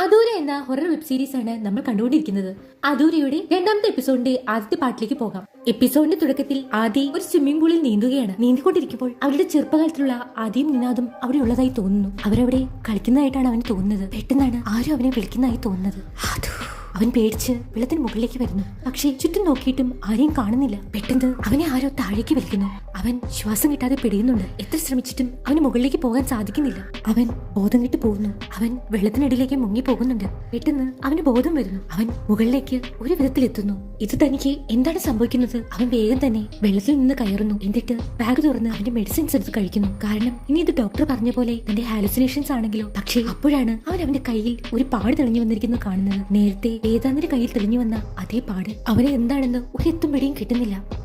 അദൂര എന്ന horror web series ആണ് നമ്മൾ കണ്ടുകൊണ്ടിരിക്കുന്നത്. അധൂരയുടെ രണ്ടാമത്തെ എപ്പിസോഡിന്റെ ആദ്യത്തെ പാട്ടിലേക്ക് പോകാം. എപ്പിസോഡിന്റെ തുടക്കത്തിൽ ആദി ഒരു സ്വിമ്മിംഗ് പൂളിൽ നീന്തുകയാണ്. നീന്തിക്കൊണ്ടിരിക്കുമ്പോൾ അവരുടെ ചെറുപ്പകാലത്തിലുള്ള ആദിയും നിനാദും അവിടെ ഉള്ളതായി തോന്നുന്നു. അവരവിടെ കളിക്കുന്നതായിട്ടാണ് അവന് തോന്നുന്നത്. പെട്ടെന്നാണ് ആരും അവനെ വിളിക്കുന്നതായി തോന്നുന്നത്. അവൻ പേടിച്ച് വെള്ളത്തിന് മുകളിലേക്ക് വരുന്നു. പക്ഷേ ചുറ്റും നോക്കിയിട്ടും ആരെയും കാണുന്നില്ല. പെട്ടെന്ന് അവനെ ആരോ താഴേക്ക് വലിക്കുന്നു. അവൻ ശ്വാസം കിട്ടാതെ പിടിയുന്നുണ്ട്. എത്ര ശ്രമിച്ചിട്ടും അവന് മുകളിലേക്ക് പോകാൻ സാധിക്കുന്നില്ല. അവൻ ബോധം കിട്ടു പോകുന്നു. അവൻ വെള്ളത്തിനടിയിലേക്ക് മുങ്ങി പോകുന്നുണ്ട്. പെട്ടെന്ന് അവന് ബോധം വരുന്നു. അവൻ മുകളിലേക്ക് ഒരു വിധത്തിൽ എത്തുന്നു ഇത് തനിക്ക് എന്താണ് സംഭവിക്കുന്നത്? അവൻ വേഗം തന്നെ വെള്ളത്തിൽ നിന്ന് കയറുന്നു. എന്നിട്ട് ബാഗ് തുറന്ന് അവന്റെ മെഡിസിൻസ് എടുത്ത് കഴിക്കുന്നു. കാരണം ഇനി ഇത് ഡോക്ടർ പറഞ്ഞ പോലെ തന്റെ ഹാലുസിനേഷൻസ് ആണെങ്കിലോ? പക്ഷേ അപ്പോഴാണ് അവൻ അവന്റെ കയ്യിൽ ഒരു പാട് തെളിഞ്ഞു വന്നിരിക്കുന്നത് കാണുന്നത്. നേരത്തെ വേദാന്തിന്റെ കയ്യിൽ തെളിഞ്ഞു വന്ന അതേ പാട് അവനെ എന്താണെന്ന് ഒരു എത്തും പിടിയും കിട്ടുന്നില്ല.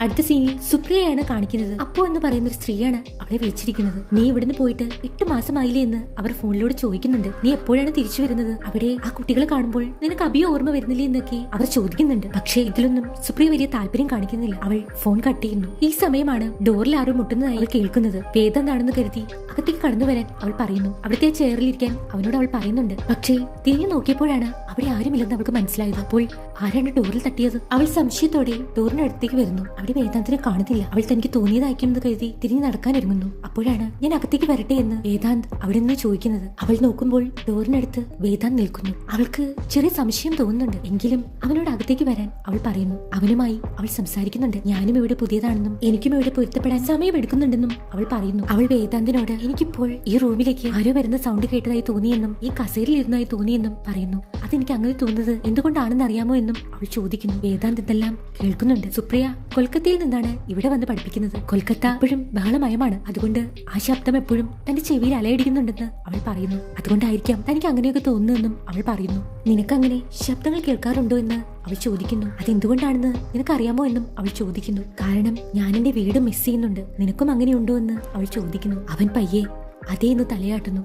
അടുത്ത സീനിൽ സുപ്രിയയാണ് കാണിക്കുന്നത്. അപ്പോ എന്ന് പറയുന്ന ഒരു സ്ത്രീയാണ് അവളെ വിളിച്ചിരിക്കുന്നത്. നീ ഇവിടുന്ന് പോയിട്ട് എട്ട് മാസമായില്ലേ എന്ന് അവർ ഫോണിലൂടെ ചോദിക്കുന്നുണ്ട്. നീ എപ്പോഴാണ് തിരിച്ചു വരുന്നത്? അവിടെ ആ കുട്ടികളെ കാണുമ്പോൾ നിനക്ക് അഭിയോ ഓർമ്മ വരുന്നില്ലേ എന്നൊക്കെ അവർ ചോദിക്കുന്നുണ്ട്. പക്ഷേ ഇതിലൊന്നും സുപ്രിയ വലിയ താല്പര്യം കാണിക്കുന്നില്ല. അവൾ ഫോൺ കട്ട് ചെയ്യുന്നു. ഈ സമയമാണ് ഡോറിൽ ആരും മുട്ടുന്നതായി അവൾ കേൾക്കുന്നത്. വേദന്താണെന്ന് കരുതി അകത്തേക്ക് കടന്നു വരാൻ അവൾ പറയുന്നു. അവിടുത്തെ ചെയറിലിരിക്കാൻ അവനോട് അവൾ പറയുന്നുണ്ട്. പക്ഷേ തിരിഞ്ഞു നോക്കിയപ്പോഴാണ് അവിടെ ആരുമില്ലെന്ന് അവൾക്ക് മനസ്സിലായത്. അപ്പോൾ ആരാണ് ഡോറിൽ തട്ടിയത്? അവൾ സംശയത്തോടെ ഡോറിന് അടുത്തേക്ക് വരുന്നു. അവിടെ വേദാന്തിനെ കാണുന്നില്ല. അവൾ തനിക്ക് തോന്നിയതായിരിക്കും എന്ന് കരുതി തിരിഞ്ഞു നടക്കാൻ ഒരുങ്ങുന്നു. അപ്പോഴാണ് ഞാൻ അകത്തേക്ക് വരട്ടെ എന്ന് വേദാന്ത് അവിടെ നിന്ന് ചോദിക്കുന്നത്. അവൾ നോക്കുമ്പോൾ ഡോറിനടുത്ത് വേദാന്ത് നിൽക്കുന്നു. അവൾക്ക് ചെറിയ സംശയം തോന്നുന്നുണ്ട്. എങ്കിലും അവനോട് അകത്തേക്ക് വരാൻ അവൾ പറയുന്നു. അവനുമായി അവൾ സംസാരിക്കുന്നുണ്ട്. ഞാനും ഇവിടെ പുതിയതാണെന്നും എനിക്കും ഇവിടെ പൊരുത്തപ്പെടാൻ സമയം എടുക്കുന്നുണ്ടെന്നും അവൾ പറയുന്നു. അവൾ വേദാന്തിനോട് എനിക്കിപ്പോൾ ഈ റൂമിലേക്ക് ആരോ വരുന്ന സൗണ്ട് കേട്ടതായി തോന്നിയെന്നും ഈ കസേരയിൽ ഇരുന്നായി തോന്നിയെന്നും പറയുന്നു. അതെനിക്ക് അങ്ങനെ തോന്നുന്നത് എന്തുകൊണ്ടാണെന്ന് അറിയാമോ എന്നും അവൾ ചോദിക്കുന്നു വേദാന്ത് ഇതെല്ലാം കേൾക്കുന്നുണ്ട്. സുപ്രിയ കൊൽക്കത്തയിൽ നിന്നാണ് ഇവിടെ വന്ന് പഠിപ്പിക്കുന്നത്. കൊൽക്കത്ത എപ്പോഴും ബഹളമയമാണ്. അതുകൊണ്ട് ആ ശബ്ദം എപ്പോഴും തന്റെ ചെവിയിൽ അലയടിക്കുന്നുണ്ടെന്ന് അവൾ പറയുന്നു. അതുകൊണ്ടായിരിക്കാം തനിക്ക് അങ്ങനെയൊക്കെ തോന്നുന്നതെന്നും അവൾ പറയുന്നു. നിനക്കങ്ങനെ ശബ്ദങ്ങൾ കേൾക്കാറുണ്ടോ എന്ന് അവൾ ചോദിക്കുന്നു. അതെന്തുകൊണ്ടാണെന്ന് നിനക്കറിയാമോ എന്നും അവൾ ചോദിക്കുന്നു. കാരണം ഞാൻ എന്റെ വീട് മിസ് ചെയ്യുന്നുണ്ട്. നിനക്കും അങ്ങനെ ഉണ്ടോ എന്ന് അവൾ ചോദിക്കുന്നു. അവൻ പയ്യെ അതേ എന്ന് തലയാട്ടുന്നു.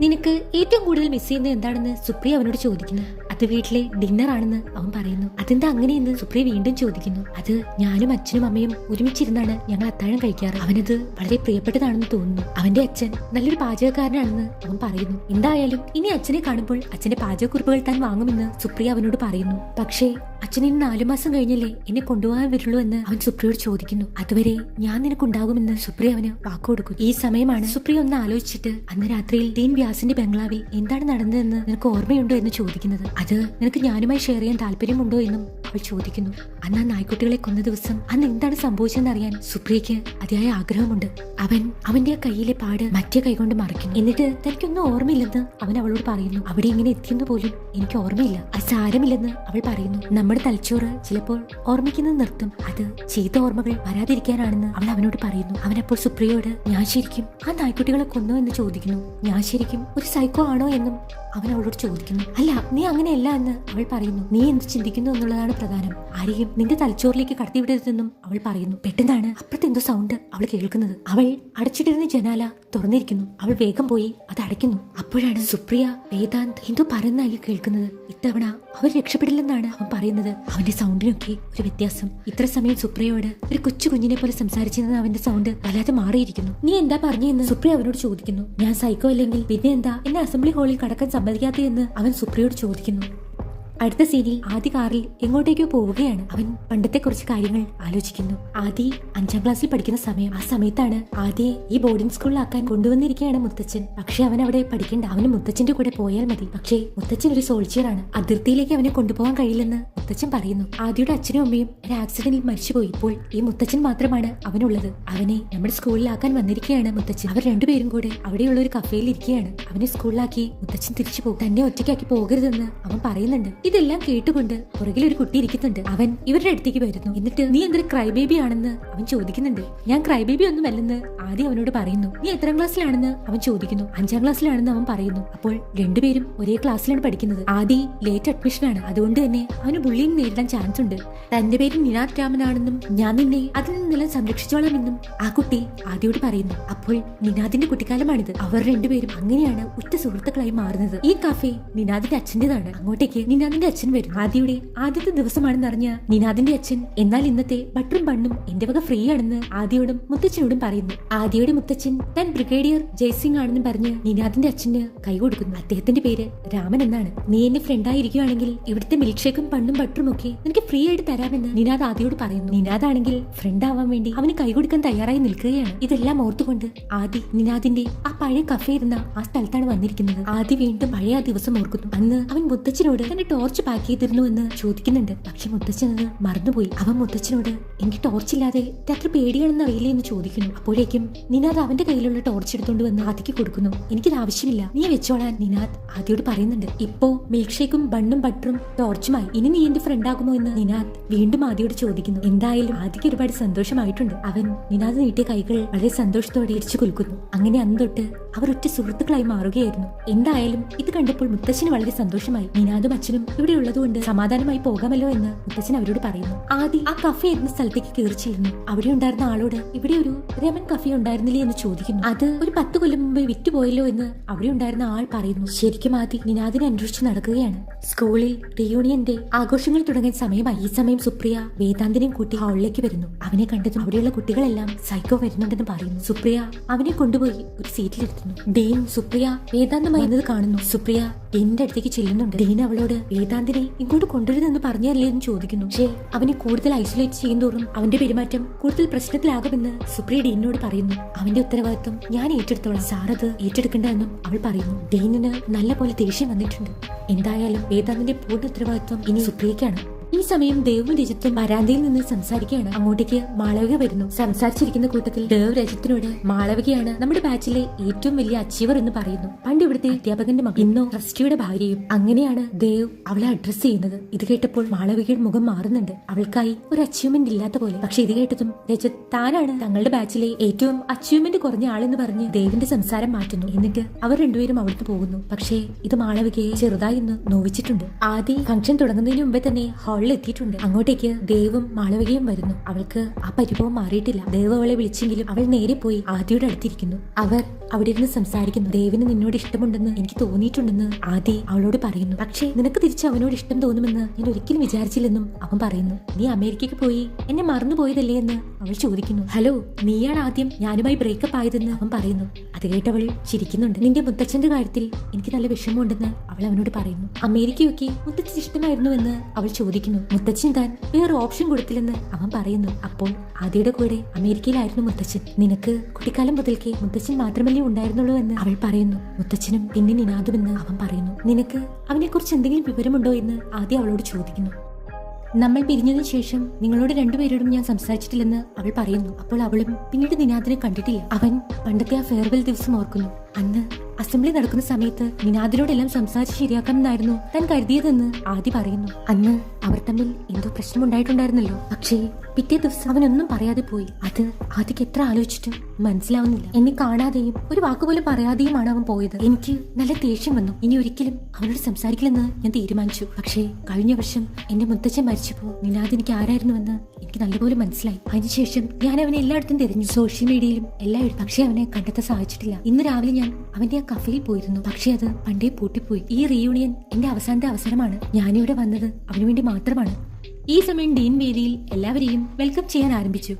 നിനക്ക് ഏറ്റവും കൂടുതൽ മിസ് ചെയ്യുന്നത് എന്താണെന്ന് സുപ്രിയ അവനോട് ചോദിക്കുന്നു. അത് വീട്ടിലെ ഡിന്നർ ആണെന്ന് അവൻ പറയുന്നു. അതെന്താ അങ്ങനെയെന്ന്? സുപ്രിയ വീണ്ടും ചോദിക്കുന്നു. അത് ഞാനും അച്ഛനും അമ്മയും ഒരുമിച്ചിരുന്നാണ് ഞങ്ങൾ അത്താഴം കഴിക്കാറ്. അവനത് വളരെ പ്രിയപ്പെട്ടതാണെന്ന് തോന്നുന്നു. അവന്റെ അച്ഛൻ നല്ലൊരു പാചകക്കാരനാണെന്ന് അവൻ പറയുന്നു. എന്തായാലും ഇനി അച്ഛനെ കാണുമ്പോൾ അച്ഛന്റെ പാചകക്കുറിപ്പുകൾ താൻ വാങ്ങുമെന്ന് സുപ്രിയ അവനോട് പറയുന്നു. പക്ഷേ അച്ഛൻ ഇനി നാലു മാസം കഴിഞ്ഞല്ലേ എന്നെ കൊണ്ടുപോകാൻ വരുള്ളൂ എന്ന് അവൻ സുപ്രിയോട് ചോദിക്കുന്നു. അതുവരെ ഞാൻ നിനക്കുണ്ടാകുമെന്ന് സുപ്രിയ അവന് വാക്കുകൊടുക്കുന്നു ഈ സമയമാണ് സുപ്രിയ ഒന്ന് ആലോചിച്ചിട്ട് അന്ന് രാത്രിയിൽ ദീൻ വ്യാസിന്റെ ബംഗ്ലാവിൽ എന്താണ് നടന്നതെന്ന് നിനക്ക് ഓർമ്മയുണ്ടോ എന്ന് ചോദിക്കുന്നത്. അത് നിനക്ക് ഞാനുമായി ഷെയർ ചെയ്യാൻ താല്പര്യമുണ്ടോ എന്നും അവൾ ചോദിക്കുന്നു അന്ന് ആ നായ്ക്കുട്ടികളെ കൊന്ന ദിവസം അന്ന് എന്താണ് സംഭവിച്ചതെന്ന് അറിയാൻ സുപ്രിയയ്ക്ക് അതിയായ ആഗ്രഹമുണ്ട്. അവൻ അവന്റെ കയ്യിലെ പാട് മറ്റേ കൈകൊണ്ട് മറിക്കുന്നു എന്നിട്ട് തനിക്കൊന്നും ഓർമ്മയില്ലെന്ന് അവൻ അവളോട് പറയുന്നു അവിടെ എങ്ങനെ എത്തിയെന്ന് പോലും എനിക്ക് ഓർമ്മയില്ല. അത് സാരമില്ലെന്ന് അവൾ പറയുന്നു. നമ്മുടെ തലച്ചോറ് ചിലപ്പോൾ ഓർമ്മിക്കുന്നത് നിർത്തും. അത് ചീത്ത ഓർമ്മകൾ വരാതിരിക്കാനാണെന്ന് അവൾ അവനോട് പറയുന്നു. അവനപ്പോൾ സുപ്രിയയോട് ഞാൻ ശരിക്കും ആ നായ്ക്കുട്ടികളെ കൊന്നോ എന്ന് ചോദിക്കുന്നു. ഞാൻ ശരിക്കും ഒരു സൈക്കോ ആണോ? എന്നും അവൻ അവളോട് ചോദിക്കുന്നു. അല്ല നീ അങ്ങനെയല്ല എന്ന് അവൾ പറയുന്നു. നീ എന്ത് ചിന്തിക്കുന്നു എന്നുള്ളതാണ് പ്രധാനം ആരെയും നിന്റെ തലച്ചോറിലേക്ക് കടത്തിവിടരുതെന്നും അവൾ പറയുന്നു. പെട്ടെന്നാണ് അപ്പുറത്തെന്തോ സൗണ്ട് അവൾ കേൾക്കുന്നത്. അവൾ അടച്ചിട്ടിരുന്ന ജനാല തുറന്നിരിക്കുന്നു. അവൾ വേഗം പോയി അത് അടയ്ക്കുന്നു. അപ്പോഴാണ് സുപ്രിയ വേദാന്ത് എന്തോ പറയുന്നതായി കേൾക്കുന്നത്. ഇത്തവണ അവർ രക്ഷപ്പെടില്ലെന്നാണ് അവൻ പറയുന്നത്. അവന്റെ സൗണ്ടിനൊക്കെ ഒരു വ്യത്യാസം. ഇത്ര സമയം സുപ്രിയയോട് ഒരു കൊച്ചു കുഞ്ഞിനെ പോലെ സംസാരിച്ചിരുന്ന അവന്റെ സൗണ്ട് വല്ലാതെ മാറിയിരിക്കുന്നു. നീ എന്താ പറഞ്ഞെന്ന് സുപ്രിയ അവനോട് ചോദിക്കുന്നു. ഞാൻ സൈക്കോ അല്ലെങ്കിൽ പിന്നെ എന്താ? എന്നെ അസംബ്ലി ഹാളിൽ കടക്കാൻ സമ്മതിക്കാത്തതെന്ന് അവൻ സുപ്രിയോട് ചോദിക്കുന്നു. അടുത്ത സീനിൽ ആദി കാറിൽ എങ്ങോട്ടേക്കോ പോവുകയാണ്. അവൻ പണ്ടത്തെ കുറച്ച് കാര്യങ്ങൾ ആലോചിക്കുന്നു. ആദി അഞ്ചാം ക്ലാസ്സിൽ പഠിക്കുന്ന സമയം. ആ സമയത്താണ് ആദിയെ ഈ ബോർഡിംഗ് സ്കൂളിലാക്കാൻ കൊണ്ടുവന്നിരിക്കുകയാണ് മുത്തച്ഛൻ. പക്ഷെ അവൻ അവിടെ പഠിക്കേണ്ട. അവന് മുത്തച്ഛന്റെ കൂടെ പോയാൽ മതി. പക്ഷേ മുത്തച്ഛൻ ഒരു സോൾജിയറാണ് അതിർത്തിയിലേക്ക് അവനെ കൊണ്ടുപോകാൻ കഴിയില്ലെന്ന് മുത്തച്ഛൻ പറയുന്നു. ആദിയുടെ അച്ഛനും അമ്മയും ഒരു ആക്സിഡന്റിൽ മരിച്ചുപോയി. ഇപ്പോൾ ഈ മുത്തച്ഛൻ മാത്രമാണ് അവനുള്ളത്. അവനെ നമ്മുടെ സ്കൂളിലാക്കാൻ വന്നിരിക്കുകയാണ് മുത്തച്ഛൻ. അവർ രണ്ടുപേരും കൂടെ അവിടെയുള്ള ഒരു കഫേയിൽ ഇരിക്കുകയാണ്. അവനെ സ്കൂളിലാക്കി മുത്തച്ഛൻ തിരിച്ചു പോകും. തന്നെ ഒറ്റയ്ക്കാക്കി പോകരുതെന്ന് അവൻ പറയുന്നുണ്ട്. ഇതെല്ലാം കേട്ടുകൊണ്ട് പുറകിൽ ഒരു കുട്ടി ഇരിക്കുന്നുണ്ട്. അവൻ ഇവരുടെ അടുത്തേക്ക് വരുന്നു. എന്നിട്ട് നീ എന്തൊരു ക്രൈ ബേബി ആണെന്ന് അവൻ ചോദിക്കുന്നുണ്ട്. ഞാൻ ക്രൈ ബേബി ഒന്നും അല്ലെന്ന് ആദ്യം അവനോട് പറയുന്നു. നീ എത്രാം ക്ലാസ്സിലാണെന്ന്? അവൻ ചോദിക്കുന്നു. അഞ്ചാം ക്ലാസ്സിലാണെന്ന് അവൻ പറയുന്നു. അപ്പോൾ രണ്ടുപേരും ഒരേ ക്ലാസ്സിലാണ് പഠിക്കുന്നത്. ആദ്യ ലേറ്റ് അഡ്മിഷൻ ആണ്. അതുകൊണ്ട് തന്നെ അവന് ബുള്ളി ബുള്ളിങ് നേരിടാൻ ചാൻസ് ഉണ്ട്. തന്റെ പേര് നിനാഥ് രാമനാണെന്നും ഞാൻ നിന്നെ അതിൽ നിന്നെല്ലാം സംരക്ഷിച്ചോളാമെന്നും ആ കുട്ടി ആദ്യോട് പറയുന്നു. അപ്പോൾ നിനാദിന്റെ കുട്ടിക്കാലമാണിത്. അവർ രണ്ടുപേരും അങ്ങനെയാണ് ഉറ്റ സുഹൃത്തുക്കളായി മാറുന്നത്. ഈ കഫേ നിനാദിന്റെ അച്ഛന്റേതാണ്. അങ്ങോട്ടേക്ക് നിനാദിന്റെ അച്ഛൻ വരും ആദ്യയുടെ ആദ്യത്തെ ദിവസമാണെന്ന് അറിഞ്ഞ നിനാദിന്റെ അച്ഛൻ എന്നാൽ ഇന്നത്തെ ബട്ടറും ബണ്ണും എന്റെ വക ഫ്രീ ആണെന്ന് ആദ്യയോടും മുത്തച്ഛനോടും പറയുന്നു. ആദ്യയുടെ മുത്തച്ഛൻ താൻ ബ്രിഗേഡിയർ ജയ്സിംഗ് ആണെന്ന് പറഞ്ഞ് നിനാദിന്റെ അച്ഛന് കൈ കൊടുക്കുന്നു. അദ്ദേഹത്തിന്റെ പേര് രാമൻ എന്നാണ്. നീ എന്റെ ഫ്രണ്ടായിരിക്കുവാണെങ്കിൽ ഇവിടുത്തെ മിൽക്ക് ഷേക്കും പണ്ണും ബട്ടറും ഒക്കെ നിനക്ക് ഫ്രീ ആയിട്ട് തരാമെന്ന് നിനാദ് ആദ്യയോട് പറയുന്നു. നിനാദാണെങ്കിൽ ഫ്രണ്ട് ആവാൻ വേണ്ടി അവന് കൈ കൊടുക്കാൻ തയ്യാറായി നിൽക്കുകയാണ്. ഇതെല്ലാം ഓർത്തുകൊണ്ട് ആദി നിനാദിന്റെ ആ പഴയ കഫേ ഇരുന്ന ആ സ്ഥലത്താണ് വന്നിരിക്കുന്നത്. ആദി വീണ്ടും പഴയ ആ ദിവസം ഓർക്കുന്നു. അന്ന് അവൻ മുത്തച്ഛനോട് തന്റെ ടോർച്ച് പാക്ക് ചെയ്തിരുന്നു എന്ന് ചോദിക്കുന്നുണ്ട്. പക്ഷെ മുത്തച്ഛൻ അത് മറന്നുപോയി. അവൻ മുത്തച്ഛനോട് എനിക്ക് ടോർച്ച് ഇല്ലാതെ രാത്രി പേടിയാണെന്ന് അറിയില്ലേ? എന്ന് ചോദിക്കുന്നു. അപ്പോഴേക്കും നിനാദ് അവന്റെ കയ്യിലുള്ള ടോർച്ച് എടുത്തുകൊണ്ട് വന്ന് ആദിക്ക് കൊടുക്കുന്നു. എനിക്കിത് ആവശ്യമില്ല. നീ വെച്ചോളാൻ നിനാദ് ആദ്യോട് പറയുന്നുണ്ട്. ഇപ്പോ മിൽക്ക് ഷേക്കും ബണ്ണും ബട്ടറും ടോർച്ചുമായി ഇനി നീ എന്റെ ഫ്രണ്ട് ആകുമോ? എന്ന് നിനാദ് വീണ്ടും ആദ്യോട് ചോദിക്കുന്നു. എന്തായാലും ആദിക്ക് ഒരുപാട് സന്തോഷമായിട്ടുണ്ട്. അവൻ നിനാദ് നീട്ടിയ കൈകൾ വളരെ സന്തോഷത്തോടെ ഇരിച്ചു കുലുക്കുന്നു. അങ്ങനെ അന്ന് തൊട്ട് അവർ ഒറ്റ സുഹൃത്തുക്കളായി മാറുകയായിരുന്നു. എന്തായാലും ഇത് കണ്ടപ്പോൾ മുത്തശ്ശന് വളരെ സന്തോഷമായി. നിനാദും അച്ഛനും ഇവിടെ ഉള്ളതുകൊണ്ട് സമാധാനമായി പോകാമല്ലോ എന്ന് മുത്തച്ഛൻ അവരോട് പറയുന്നു. ആദി ആ കഫേ എന്ന സ്ഥലത്തേക്ക് കീറിച്ചിരുന്നു അവിടെ ഉണ്ടായിരുന്ന ആളോട് ഇവിടെ ഒരു രമൻ കഫേ ഉണ്ടായിരുന്നില്ലേ എന്ന് ചോദിക്കുന്നു. അത് ഒരു പത്ത് കൊല്ലം മുമ്പ് വിറ്റുപോയല്ലോ എന്ന് അവിടെ ഉണ്ടായിരുന്ന ആൾ പറയുന്നു. ശരിക്കും ആദി നിനാദിനെ അന്വേഷിച്ച് നടക്കുകയാണ്. സ്കൂളിൽ റിയൂണിയന്റെ ആഘോഷങ്ങൾ തുടങ്ങിയ സമയമായി. ഈ സമയം സുപ്രിയ വേദാന്തിനെയും കൂട്ടി ഹാളിലേക്ക് വരുന്നു. അവനെ കണ്ടതും അവിടെയുള്ള കുട്ടികളെല്ലാം സൈക്കോ വരുന്നുണ്ടെന്ന് പറയുന്നു. സുപ്രിയ അവനെ കൊണ്ടുപോയി ഒരു സീറ്റിലിരുത്തുന്നു ഡീൻ സുപ്രിയ വേദാന്തമായിരുന്നത് കാണുന്നു. സുപ്രിയ ഡീനിന്റെ അടുത്തേക്ക് ചെല്ലുന്നുണ്ട്. ദീന അവളോട് വേദാന്തിനെ ഇങ്ങോട്ട് കൊണ്ടുവരുതെന്ന് പറഞ്ഞല്ലേ എന്ന് ചോദിക്കുന്നു. പക്ഷേ അവനെ കൂടുതൽ ഐസൊലേറ്റ് ചെയ്യുന്തോറും അവന്റെ പെരുമാറ്റം കൂടുതൽ പ്രശ്നത്തിലാകുമെന്ന് സുപ്രിയ ഡീനോട് പറയുന്നു. അവന്റെ ഉത്തരവാദിത്വം ഞാൻ ഏറ്റെടുത്തോളാം. സാർ അത് ഏറ്റെടുക്കണ്ടെന്നും അവൾ പറയുന്നു. ഡീനിന് നല്ല പോലെ ദേഷ്യം വന്നിട്ടുണ്ട്. എന്തായാലും വേദാന്തിന്റെ പൂർണ ഉത്തരവാദിത്വം ഇനി സുപ്രിയക്കാണ് ഈ സമയം ദേവും രജിത്തും വരാന്തയിൽ നിന്ന് സംസാരിക്കുകയാണ്. അങ്ങോട്ടേക്ക് മാളവിക വരുന്നു. സംസാരിച്ചിരിക്കുന്ന കൂട്ടത്തിൽ ദേവ് രജിത്തിനോട് മാളവികയാണ് നമ്മുടെ ബാച്ചിലെ ഏറ്റവും വലിയ അച്ചീവർ എന്ന് പറയുന്നു. പണ്ട് ഇവിടുത്തെ അധ്യാപകന്റെ മകൻ ഇന്നോ ട്രസ്റ്റിയുടെ ഭാര്യയും അങ്ങനെയാണ് ദേവ് അവളെ അഡ്രസ് ചെയ്യുന്നത്. ഇത് കേട്ടപ്പോൾ മാളവികയുടെ മുഖം മാറുന്നുണ്ട്. അവൾക്കായി ഒരു അച്ചീവ്മെന്റ് ഇല്ലാത്ത പോലെ. പക്ഷെ ഇത് കേട്ടതും രജത് താനാണ് തങ്ങളുടെ ബാച്ചിലെ ഏറ്റവും അച്ചീവ്മെന്റ് കുറഞ്ഞ ആളെന്ന് പറഞ്ഞ് ദേവിന്റെ സംസാരം മാറ്റുന്നു. എന്നിട്ട് അവർ രണ്ടുപേരും അവിടുന്ന് പോകുന്നു. പക്ഷേ ഇത് മാളവികയെ ചെറുതായി ഒന്ന് നോവിച്ചിട്ടുണ്ട്. ആദ്യ ഫംഗ്ഷൻ തുടങ്ങുന്നതിന് മുമ്പേ തന്നെ ഹാളിൽ എത്തിയിട്ടുണ്ട് അങ്ങോട്ടേക്ക് ദേവും മാളവികയും വരുന്നു. അവൾക്ക് ആ പരിഭവം മാറിയിട്ടില്ല. ദേവ് അവളെ വിളിച്ചെങ്കിലും അവൾ നേരെ പോയി ആദിയുടെ അടുത്തിരിക്കുന്നു. അവർ അവിടെ ഇരുന്ന് സംസാരിക്കുന്നു. ദേവിന് നിന്നോട് ഇഷ്ടമുണ്ടെന്ന് എനിക്ക് തോന്നിയിട്ടുണ്ടെന്ന് ആദി അവളോട് പറയുന്നു. പക്ഷേ നിനക്ക് തിരിച്ച് അവനോട് ഇഷ്ടം തോന്നുമെന്ന് ഞാൻ ഒരിക്കലും വിചാരിച്ചില്ലെന്നും അവൻ പറയുന്നു. നീ അമേരിക്കയ്ക്ക് പോയി എന്നെ മറന്നു പോയതല്ലേ എന്ന് അവൾ ചോദിക്കുന്നു. ഹലോ നീയാണ് ആദ്യം ഞാനുമായി ബ്രേക്കപ്പ് ആയതെന്ന് അവൻ പറയുന്നു. അത് കേട്ടവൾ ചിരിക്കുന്നുണ്ട്. നിന്റെ മുത്തച്ഛന്റെ കാര്യത്തിൽ എനിക്ക് നല്ല വിഷമമുണ്ടെന്ന് അവൾ അവനോട് പറയുന്നു. അമേരിക്കയൊക്കെ മുത്തച്ഛൻ ഇഷ്ടമായിരുന്നുവെന്ന് അവൾ ചോദിക്കുന്നു. മുത്തച്ഛൻ താൻ വേറെ ഓപ്ഷൻ കൊടുത്തില്ലെന്ന് അവൻ പറയുന്നു. അപ്പോൾ ആദ്യയുടെ കൂടെ അമേരിക്കയിലായിരുന്നു മുത്തച്ഛൻ. നിനക്ക് കുട്ടിക്കാലം മുതൽക്കേ മുത്തച്ഛൻ മാത്രമല്ലേ ഉണ്ടായിരുന്നുള്ളൂ എന്ന് അവൾ പറയുന്നു. മുത്തച്ഛനും പിന്നെ നിനാദുമെന്ന് അവൻ പറയുന്നു. നിനക്ക് അവനെക്കുറിച്ച് എന്തെങ്കിലും വിവരമുണ്ടോ എന്ന് ആദ്യം അവളോട് ചോദിക്കുന്നു. നമ്മൾ പിരിഞ്ഞതിന് ശേഷം നിങ്ങളോട് രണ്ടുപേരോടും ഞാൻ സംസാരിച്ചിട്ടില്ലെന്ന് അവൾ പറയുന്നു. അപ്പോൾ അവളും പിന്നീട് നിനാദിനെ കണ്ടിട്ടില്ല. അവൻ പണ്ടത്തെ ആ ഫെയർവെൽ ദിവസം ഓർക്കുന്നു. അന്ന് അസംബ്ലി നടക്കുന്ന സമയത്ത് നിനാദിനോടെല്ലാം സംസാരിച്ച് ശരിയാക്കാമെന്നായിരുന്നു താൻ കരുതിയതെന്ന് ആദ്യ പറയുന്നു. അന്ന് അവർ തമ്മിൽ എന്തോ പ്രശ്നമുണ്ടായിട്ടുണ്ടായിരുന്നല്ലോ. പക്ഷേ പിറ്റേ ദിവസം അവനൊന്നും പറയാതെ പോയി. അത് ആദ്യക്ക് എത്ര ആലോചിച്ചിട്ടും മനസ്സിലാവുന്നില്ല. എന്നെ കാണാതെയും ഒരു വാക്കുപോലും പറയാതെയുമാണ് അവൻ പോയത്. എനിക്ക് നല്ല ദേഷ്യം വന്നു. ഇനി ഒരിക്കലും അവനോട് സംസാരിക്കില്ലെന്ന് ഞാൻ തീരുമാനിച്ചു. പക്ഷേ കഴിഞ്ഞ വർഷം എന്റെ മുത്തച്ഛൻ മരിച്ചപ്പോ നിനാദ് എനിക്ക് ആരായിരുന്നുവെന്ന് എനിക്ക് നല്ലപോലെ മനസ്സിലായി. അതിനുശേഷം ഞാൻ അവനെ എല്ലായിടത്തും തിരഞ്ഞു. സോഷ്യൽ മീഡിയയിലും എല്ലായിടത്തും. പക്ഷേ അവനെ കണ്ടെത്താൻ സാധിച്ചിട്ടില്ല. ഇന്ന് രാവിലെ ഞാൻ അവന്റെ ആ കഫയിൽ പോയിരുന്നു. പക്ഷേ അത് പണ്ടേ പൂട്ടിപ്പോയി. ഈ റീയൂണിയൻ എന്റെ അവസാനത്തെ അവസരമാണ്. ഞാനിവിടെ വന്നത് അവനു വേണ്ടി മാത്രമാണ്. ഈ സമയം ഡീൻ വേദിയിൽ എല്ലാവരെയും വെൽക്കം ചെയ്യാൻ ആരംഭിച്ചു.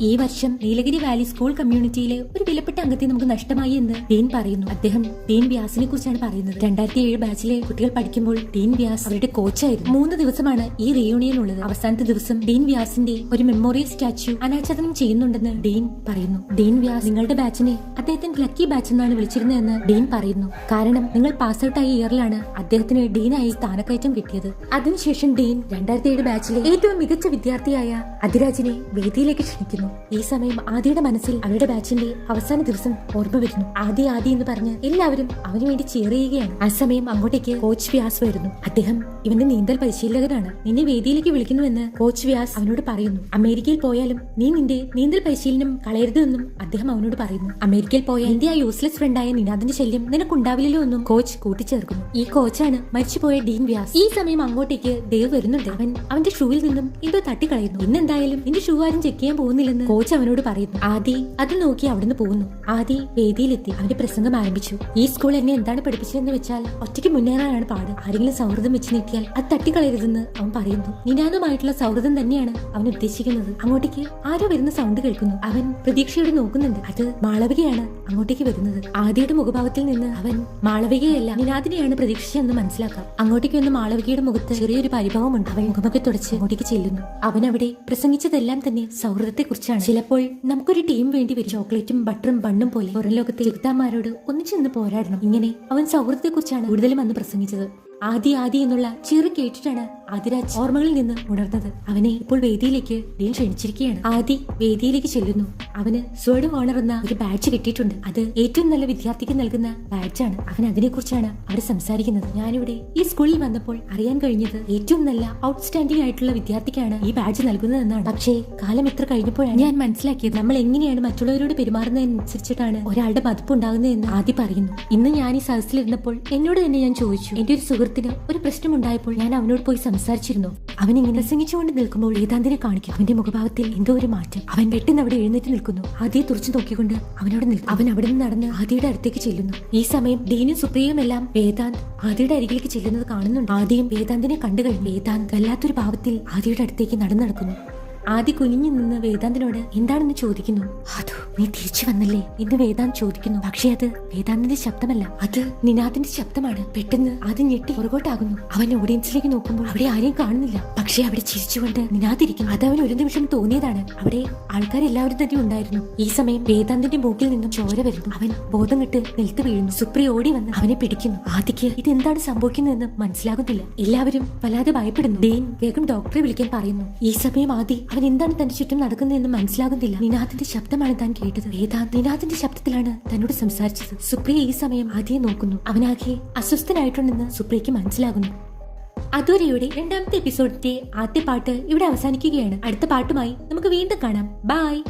ഈ വർഷം നീലഗിരി വാലി സ്കൂൾ കമ്മ്യൂണിറ്റിയിലെ ഒരു വിലപ്പെട്ട അംഗത്തെ നമുക്ക് നഷ്ടമായി എന്ന് ഡീൻ പറയുന്നു. അദ്ദേഹം ഡീൻ വ്യാസിനെ കുറിച്ചാണ് പറയുന്നത്. രണ്ടായിരത്തി ഏഴ് ബാച്ചിലെ കുട്ടികൾ പഠിക്കുമ്പോൾ ഡീൻ വ്യാസ് അവരുടെ കോച്ചായിരുന്നു മൂന്ന് ദിവസമാണ് ഈ റീയൂണിയൻ ഉള്ളത്. അവസാനത്തെ ദിവസം ഡീൻ വ്യാസിന്റെ ഒരു മെമ്മോറിയൽ സ്റ്റാച്യു അനാച്ഛാദനം ചെയ്യുന്നുണ്ടെന്ന് ഡീൻ പറയുന്നു. ഡീൻ വ്യാസ് നിങ്ങളുടെ ബാച്ചിനെ അദ്ദേഹത്തിന് ലക്കി ബാച്ച് എന്നാണ് വിളിച്ചിരുന്നതെന്ന് ഡീൻ പറയുന്നു. കാരണം നിങ്ങൾ പാസ് ഔട്ട് ആയ ഇയറിലാണ് അദ്ദേഹത്തിന് ഡീനായി സ്ഥാനക്കയറ്റം കിട്ടിയത്. അതിനുശേഷം ഡീൻ രണ്ടായിരത്തി ഏഴ് ബാച്ചിലെ ഏറ്റവും മികച്ച വിദ്യാർത്ഥിയായ അതിരാജിനെ വേദിയിലേക്ക് ക്ഷണിക്കുന്നു. വരുന്നു ഈ സമയം ആദിയുടെ മനസ്സിൽ അവരുടെ ബാച്ചിന്റെ അവസാന ദിവസം ഓർമ്മ വരുന്നു. ആദി ആദി എന്ന് പറഞ്ഞ് എല്ലാവരും അവന് വേണ്ടി ചേറിയുകയാണ് ആ സമയം അങ്ങോട്ടേക്ക് കോച്ച് വ്യാസ് വരുന്നു. അദ്ദേഹം ഇവന്റെ നീന്തൽ പരിശീലകനാണ്. നിന്നെ വേദിയിലേക്ക് വിളിക്കുന്നുവെന്ന് കോച്ച് വ്യാസ് അവനോട് പറയുന്നു. അമേരിക്കയിൽ പോയാലും നീ നിന്റെ നീന്തൽ പരിശീലനം കളയരുതെന്നും അദ്ദേഹം അവനോട് പറയുന്നു. അമേരിക്കയിൽ പോയ എന്റെ ആ യൂസ്ലെസ് ഫ്രണ്ടായ നിനാദിന്റെ ശല്യം നിനക്കുണ്ടാവില്ലല്ലോ എന്നും കോച്ച് കൂട്ടിച്ചേർക്കുന്നു. ഈ കോച്ചാണ് മരിച്ചുപോയ ഡീൻ വ്യാസ്. ഈ സമയം അങ്ങോട്ടേക്ക് ദേവ് വരുന്നുണ്ട്. അവൻ അവന്റെ ഷൂവിൽ നിന്നും എന്തോ തട്ടിക്കളയുന്നു. ഇന്നെന്തായാലും നിന്റെ ഷൂ ആരും ചെക്ക് ചെയ്യാൻ പോകുന്നില്ലെന്ന് കോച്ച് അവനോട് പറയുന്നു ആദി അത് നോക്കി അവിടുന്ന് പോകുന്നു. ആദി വേദിയിലെത്തി. അവന്റെ പ്രസംഗം ആരംഭിച്ചു. ഈ സ്കൂൾ എന്നെ എന്താണ് പഠിപ്പിച്ചതെന്ന് വെച്ചാൽ ഒറ്റയ്ക്ക് മുന്നേറാനാണ് പാട്. ആരെങ്കിലും സൗഹൃദം വെച്ച് നീക്കിയാൽ അത് തട്ടിക്കളയരുതെന്ന് അവൻ പറയുന്നു. നിനാനുമായിട്ടുള്ള സൗഹൃദം തന്നെയാണ് അവൻ ഉദ്ദേശിക്കുന്നത്. അങ്ങോട്ടേക്ക് ആരോ വരുന്ന സൗണ്ട് കേൾക്കുന്നു. അവൻ പ്രതീക്ഷയോടെ നോക്കുന്നുണ്ട്. അത് മാളവികയാണ് അങ്ങോട്ടേക്ക് വരുന്നത്. ആദിയുടെ മുഖഭാവത്തിൽ നിന്ന് അവൻ മാളവികയല്ല നിനാദിനെയാണ് പ്രതീക്ഷിച്ചതെന്ന് മനസ്സിലാക്കാം. അങ്ങോട്ടേക്ക് വന്ന മാളവികയുടെ മുഖത്ത് ചെറിയൊരു പരിഭവമുണ്ട്. അവൻ മുഖമൊക്കെ തുടച്ച് അങ്ങോട്ടേക്ക് ചെല്ലുന്നു. അവൻ അവിടെ പ്രസംഗിച്ചതെല്ലാം തന്നെ സൗഹൃദത്തെ കുറിച്ചാണ്. ചിലപ്പോൾ നമുക്കൊരു ടീം വേണ്ടി വരും. ചോക്ലേറ്റും ബട്ടറും ബണ്ണും പോലെ പുറം ലോകത്തെ ചെറുത്താന്മാരോട് ഒന്നിച്ചെന്ന് പോരാടണം. ഇങ്ങനെ അവൻ സൗഹൃദത്തെക്കുറിച്ചാണ് കൂടുതലും അന്ന് പ്രസംഗിച്ചത്. ആദി ആദി എന്നുള്ള ചെറു കേട്ടിട്ടാണ് ആദിരാജ് ഓർമ്മകളിൽ നിന്ന് ഉണർന്നത്. അവനെ ഇപ്പോൾ വേദിയിലേക്ക് ഡീൻ ക്ഷണിച്ചിരിക്കുകയാണ്. ആദി വേദിയിലേക്ക് ചെല്ലുന്നു. അവന് സ്വേഡ് ഓണർ എന്ന ഒരു ബാഡ്ജ് കിട്ടിയിട്ടുണ്ട്. അത് ഏറ്റവും നല്ല വിദ്യാർത്ഥിക്ക് നൽകുന്ന ബാഡ്ജാണ് അവൻ അതിനെക്കുറിച്ചാണ് അവിടെ സംസാരിക്കുന്നത്. ഞാനിവിടെ ഈ സ്കൂളിൽ വന്നപ്പോൾ അറിയാൻ കഴിഞ്ഞത് ഏറ്റവും നല്ല ഔട്ട്സ്റ്റാൻഡിംഗ് ആയിട്ടുള്ള വിദ്യാർത്ഥിക്കാണ് ഈ ബാഡ്ജ് നൽകുന്നതെന്നാണ്. പക്ഷേ കാലം ഇത്ര കഴിഞ്ഞപ്പോഴാണ് ഞാൻ മനസ്സിലാക്കിയത്. നമ്മൾ എങ്ങനെയാണ് മറ്റുള്ളവരോട് പെരുമാറുന്നതിനനുസരിച്ചിട്ടാണ് ഒരാളുടെ മതിപ്പ് ഉണ്ടാകുന്നതെന്ന് ആദ്യം പറയുന്നു. ഇന്ന് ഞാൻ ഈ സദസ്സിലിരുന്നപ്പോൾ എന്നോട് തന്നെ ഞാൻ ചോദിച്ചു. എന്റെ ഒരു സുഹൃത്തിന് ഒരു പ്രശ്നമുണ്ടായപ്പോൾ ഞാൻ അവനോട് പോയി സംസാരിച്ചിരുന്നു. അവൻ ഇങ്ങനെ പ്രസംഗിച്ചുകൊണ്ട് നിൽക്കുമ്പോൾ ഏതാന്തിനെ കാണിക്കും. അവന്റെ മുഖഭാവത്തിൽ എന്തോ ഒരു മാറ്റം. അവൻ പെട്ടെന്ന് അവിടെ എഴുന്നേറ്റ് നിൽക്കുന്നു. ആദ്യം തുറച്ചു നോക്കിക്കൊണ്ട് അവനോട് നിൽക്കും അവൻ അവിടെ നിന്ന് നടന്ന് ആദ്യയുടെ അടുത്തേക്ക് ചെല്ലുന്നു. ഈ സമയം ഡീനും സുപ്രിയയും എല്ലാം വേദാന്ത് ആദ്യയുടെ അരികിലേക്ക് ചെല്ലുന്നത് കാണുന്നുണ്ട്. ആദ്യം വേദാന്തിനെ കണ്ടു കഴിഞ്ഞു വേദാന്ത് വല്ലാത്തൊരു ഭാവത്തിൽ ആദ്യയുടെ അടുത്തേക്ക് നടന്നു നടക്കുന്നു. ആദി കുനിഞ്ഞു നിന്ന് വേദാന്തിനോട് എന്താണെന്ന് ചോദിക്കുന്നു? അതു നീ തിരിച്ചു വന്നല്ലേ? എന്ന് വേദാന്ത് ചോദിക്കുന്നു. പക്ഷേ അത് വേദാന്തിന്റെ ശബ്ദമല്ല. അത് നിനാദിന്റെ ശബ്ദമാണ്. പെട്ടെന്ന് അത് ഞെട്ടി പുറകോട്ടാകുന്നു. അവൻ ഓഡിയൻസിലേക്ക് നോക്കുമ്പോൾ അവിടെ ആരെയും കാണുന്നില്ല. പക്ഷേ അവിടെ ചിരിച്ചുകൊണ്ട് നിനാദിരിക്കുന്നു. അത് അവൻ ഒരു നിമിഷം തോന്നിയതാണ്. അവിടെ ആൾക്കാരെല്ലാവരും തന്നെ ഉണ്ടായിരുന്നു. ഈ സമയം വേദാന്തിന്റെ മൂക്കിൽ നിന്നും ചോര വരുന്നു. അവൻ ബോധം കിട്ട് നിൽത്ത് വീഴുന്നു. സുപ്രി ഓടി വന്ന് അവനെ പിടിക്കുന്നു. ആദിക്ക് ഇതെന്താണ് സംഭവിക്കുന്നതെന്ന് മനസ്സിലാകുന്നില്ല. എല്ലാവരും വല്ലാതെ ഭയപ്പെടുന്നു. ഡെയിൻ വേഗം ഡോക്ടറെ വിളിക്കാൻ പറയുന്നു. ഈ സമയം ആദി അവൻ എന്താണ് തന്റെ ചുറ്റും നടക്കുന്നതെന്ന് മനസ്സിലാകുന്നില്ല. നിനാഥിന്റെ ശബ്ദമാണ് താൻ കേട്ടത്. ഏതാ? നിനാഥിന്റെ ശബ്ദത്തിലാണ് തന്നോട് സംസാരിച്ചത്. സുപ്രിയ ഈ സമയം ആദ്യം നോക്കുന്നു. അവനാകെ അസ്വസ്ഥനായിട്ടുണ്ടെന്ന് സുപ്രിയക്ക് മനസ്സിലാകുന്നു. അതുവരെയുടെ രണ്ടാമത്തെ എപ്പിസോഡിന്റെ ആദ്യ പാട്ട് ഇവിടെ അവസാനിക്കുകയാണ്. അടുത്ത പാട്ടുമായി നമുക്ക് വീണ്ടും കാണാം. ബൈ.